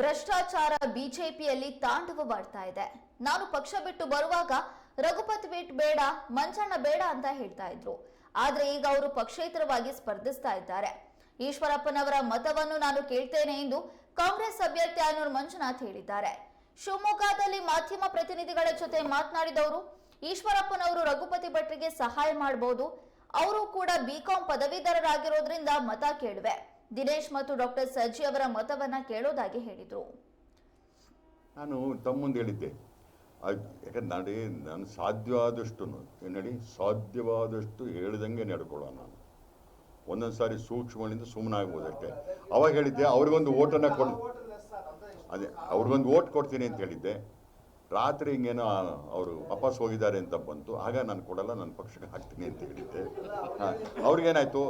ಭ್ರಷ್ಟಾಚಾರ ಬಿಜೆಪಿಯಲ್ಲಿ ತಾಂಡವವಾಡ್ತಾ ಇದೆ. ನಾನು ಪಕ್ಷ ಬಿಟ್ಟು ಬರುವಾಗ ರಘುಪತಿ ಬಿಟ್ ಬೇಡ ಮಂಚಣ್ಣ ಬೇಡ ಅಂತ ಹೇಳ್ತಾ ಇದ್ರು. ಆದ್ರೆ ಈಗ ಅವರು ಪಕ್ಷೇತರವಾಗಿ ಸ್ಪರ್ಧಿಸ್ತಾ ಇದ್ದಾರೆ. ಈಶ್ವರಪ್ಪನವರ ಮತವನ್ನು ನಾನು ಕೇಳ್ತೇನೆ ಎಂದು ಕಾಂಗ್ರೆಸ್ ಅಭ್ಯರ್ಥಿ ಆನೂರ್ ಮಂಜುನಾಥ್ ಹೇಳಿದ್ದಾರೆ. ಶಿವಮೊಗ್ಗದಲ್ಲಿ ಮಾಧ್ಯಮ ಪ್ರತಿನಿಧಿಗಳ ಜೊತೆ ಮಾತನಾಡಿದವರು, ಈಶ್ವರಪ್ಪನವರು ರಘುಪತಿ ಭಟ್ರಿಗೆ ಸಹಾಯ ಮಾಡಬಹುದು ಅವರು ಕೂಡ ಬಿಕಾಂ ಪದವೀಧರರಾಗಿರೋದ್ರಿಂದ ಮತ ಕೇಳುವೆ. ದಿನೇಶ್ ಮತ್ತು ಡಾಕ್ಟರ್ ಸಜ್ಜಿ ಅವರ ಮತವನ್ನ ಕೇಳೋದಾಗಿ ಹೇಳಿದ್ರು. ನಾನು ತಮ್ಮಂದು ಮುಂದೆ ಹೇಳಿದ್ದೆ. ಯಾಕಂದ್ರೆ ನಾಡಿ ನಾನು ಸಾಧ್ಯವಾದಷ್ಟು ನಡಿ, ಸಾಧ್ಯವಾದಷ್ಟು ಹೇಳ್ದಂಗೆ ನಡ್ಕೊಳ್ಳೋಣ ನಾನು. ಒಂದೊಂದು ಸಾರಿ ಸೂಕ್ಷ್ಮದಿಂದ ಸುಮ್ಮನೆ ಆಗ್ಬೋದು ಅಷ್ಟೇ ಅವಾಗ ಹೇಳಿದ್ದೆ, ಅವ್ರಿಗೊಂದು ಓಟನ್ನು ಕೊಡ್ ಅದೇ, ಅವ್ರಿಗೊಂದು ಓಟ್ ಕೊಡ್ತೀನಿ ಅಂತ ಹೇಳಿದ್ದೆ. ರಾತ್ರಿ ಹಿಂಗೇನೋ ಅವರು ವಾಪಸ್ ಹೋಗಿದ್ದಾರೆ ಅಂತ ಬಂತು. ಆಗ ನಾನು ಕೊಡಲ್ಲ ನನ್ನ ಪಕ್ಷಕ್ಕೆ ಹಾಕ್ತೀನಿ ಅಂತ ಹೇಳಿದ್ದೆ. ಅವ್ರಿಗೇನಾಯ್ತು?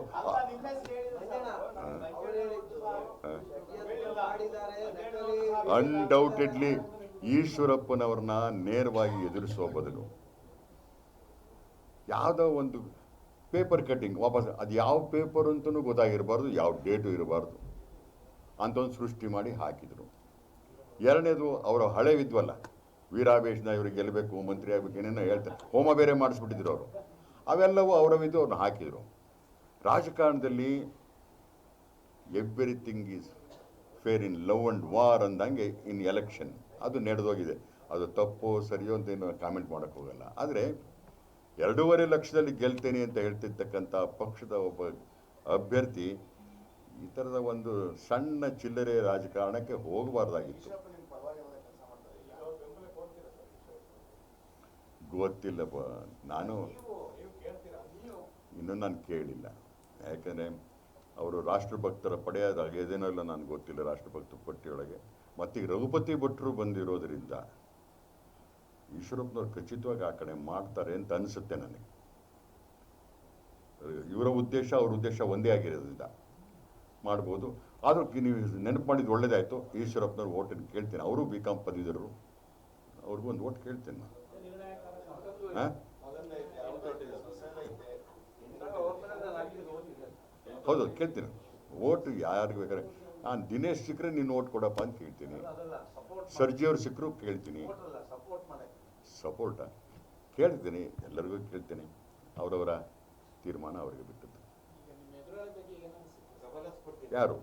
ಅನ್ಡೌಟೆಡ್ಲಿ ಈಶ್ವರಪ್ಪನವ್ರನ್ನ ನೇರವಾಗಿ ಎದುರಿಸುವ ಬದಲು ಯಾವುದೋ ಒಂದು ಪೇಪರ್ ಕಟ್ಟಿಂಗ್ ವಾಪಸ್ ಅದು ಯಾವ ಪೇಪರ್ ಅಂತಲೂ ಗೊತ್ತಾಗಿರಬಾರ್ದು, ಯಾವ ಡೇಟು ಇರಬಾರ್ದು ಅಂತ ಒಂದು ಸೃಷ್ಟಿ ಮಾಡಿ ಹಾಕಿದರು. ಎರಡನೇದು, ಅವರ ಹಳೆ ವಿದ್ವಲ್ಲ ವೀರಾವೇಶನ ಇವ್ರಿಗೆ ಗೆಲ್ಲಬೇಕು ಮಂತ್ರಿ ಆಗಬೇಕು, ಏನೇನೋ ಹೇಳ್ತಾರೆ, ಹೋಮ ಬೇರೆ ಮಾಡಿಸ್ಬಿಟ್ಟಿದ್ರು ಅವರು. ಅವೆಲ್ಲವೂ ಅವರ ವಿದ್ದು ಅವ್ರನ್ನ ಹಾಕಿದರು. ರಾಜಕಾರಣದಲ್ಲಿ everything is fair in love and war ಅಂದಂಗೆ ಇನ್ ಎಲೆಕ್ಷನ್ ಅದು ನಡೆದೋಗಿದೆ. ಅದು ತಪ್ಪು ಸರಿಯೋ ಅಂತ ಏನು ಕಾಮೆಂಟ್ ಮಾಡೋಕ್ಕೆ ಹೋಗಲ್ಲ. ಆದರೆ ಎರಡೂವರೆ ಲಕ್ಷದಲ್ಲಿ ಗೆಲ್ತೇನೆ ಅಂತ ಹೇಳ್ತಿರ್ತಕ್ಕಂಥ ಪಕ್ಷದ ಒಬ್ಬ ಅಭ್ಯರ್ಥಿ ಈ ಥರದ ಒಂದು ಸಣ್ಣ ಚಿಲ್ಲರೆ ರಾಜಕಾರಣಕ್ಕೆ ಹೋಗಬಾರ್ದಾಗಿತ್ತು. ಗೊತ್ತಿಲ್ಲ ಬ ನಾನು ಇನ್ನೂ ನಾನು ಕೇಳಿಲ್ಲ. ಯಾಕಂದರೆ ಅವರು ರಾಷ್ಟ್ರಭಕ್ತರ ಪಡೆಯೋದಾಗ ಏನೇನೋ ಇಲ್ಲ ನನಗೆ ಗೊತ್ತಿಲ್ಲ ರಾಷ್ಟ್ರಭಕ್ತ ಪಟ್ಟಿಯೊಳಗೆ. ಮತ್ತೀಗ ರಘುಪತಿ ಭಟ್ರು ಬಂದಿರೋದ್ರಿಂದ ಈಶ್ವರಪ್ಪನವ್ರು ಖಚಿತವಾಗಿ ಆ ಕಡೆ ಮಾಡ್ತಾರೆ ಅಂತ ಅನಿಸುತ್ತೆ ನನಗೆ. ಇವರ ಉದ್ದೇಶ, ಅವ್ರ ಉದ್ದೇಶ ಒಂದೇ ಆಗಿರೋದ್ರಿಂದ ಮಾಡ್ಬೋದು. ಆದರೂ ನೀವು ನೆನಪು ಮಾಡಿದ್ದು ಒಳ್ಳೇದಾಯಿತು. ಈಶ್ವರಪ್ಪನವ್ರು ಓಟನ್ನು ಕೇಳ್ತೀನಿ. ಅವರು ಬಿ ಕಾಮ್ ಅವ್ರಿಗೂ ಒಂದು ಓಟ್ ಕೇಳ್ತೀನಿ ನಾನು. ಹಾಂ? ಹೌದು, ಕೇಳ್ತೀನಿ. ಓಟ್ ಯಾರಿಗೆ ಬೇಕಾದ್ರೆ, ನಾನು ದಿನೇಶ್ ಸಿಕ್ಕರೆ ನೀನು ಓಟ್ ಕೊಡಪ್ಪ ಅಂತ ಕೇಳ್ತೀನಿ ಸರ್ಜಿ ಅವ್ರು ಸಿಕ್ಕರು ಕೇಳ್ತೀನಿ. ಸಪೋರ್ಟ ಕೇಳ್ತೀನಿ, ಎಲ್ಲರಿಗೂ ಕೇಳ್ತೀನಿ. ಅವರವರ ತೀರ್ಮಾನ ಅವರಿಗೆ ಬಿಟ್ಟದ್ದು. ಯಾರು?